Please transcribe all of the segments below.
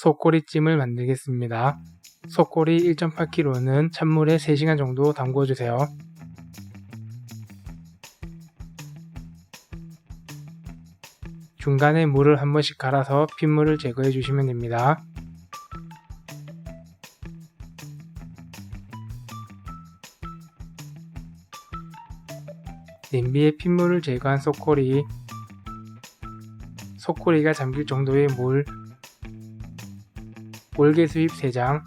속꼬리찜을 만들겠습니다. 속꼬리 1.8kg는 찬물에 3시간 정도 담궈주세요. 중간에 물을 한 번씩 갈아서 핏물을 제거해 주시면 됩니다. 냄비에 핏물을 제거한 속꼬리 속꼬리가 잠길 정도의 물 올개수잎 3장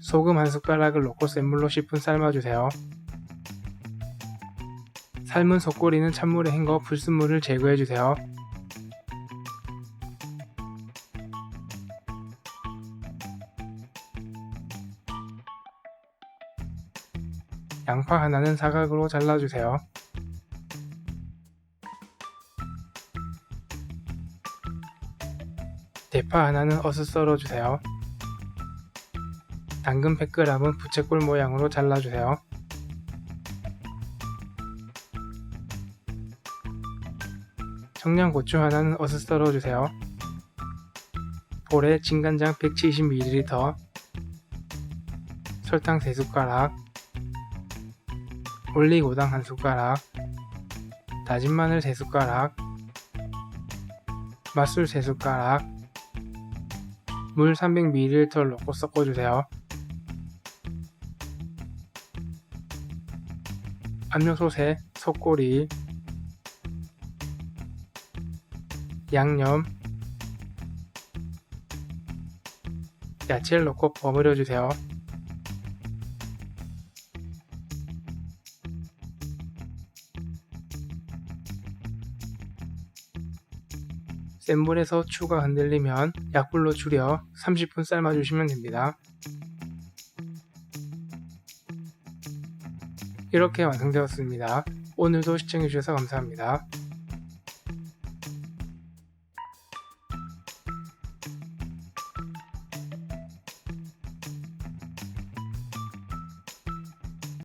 소금 한 숟가락을 넣고 센 물로 10분 삶아주세요. 삶은 속꼬리는 찬물에 헹궈 불순물을 제거해주세요. 양파 하나는 사각으로 잘라주세요. 대파 하나는 어슷 썰어주세요. 당근 100g은 부채꼴 모양으로 잘라주세요. 청양고추 하나는 어슷 썰어주세요. 볼에 진간장 170ml, 설탕 3숟가락, 올리고당 1숟가락, 다진 마늘 3숟가락, 맛술 3숟가락, 물 300ml를 넣고 섞어주세요. 압력솥에 속꼬리, 양념, 야채를 넣고 버무려 주세요. 센 불에서 추가 흔들리면 약불로 줄여 30분 삶아주시면 됩니다. 이렇게 완성되었습니다. 오늘도 시청해주셔서 감사합니다.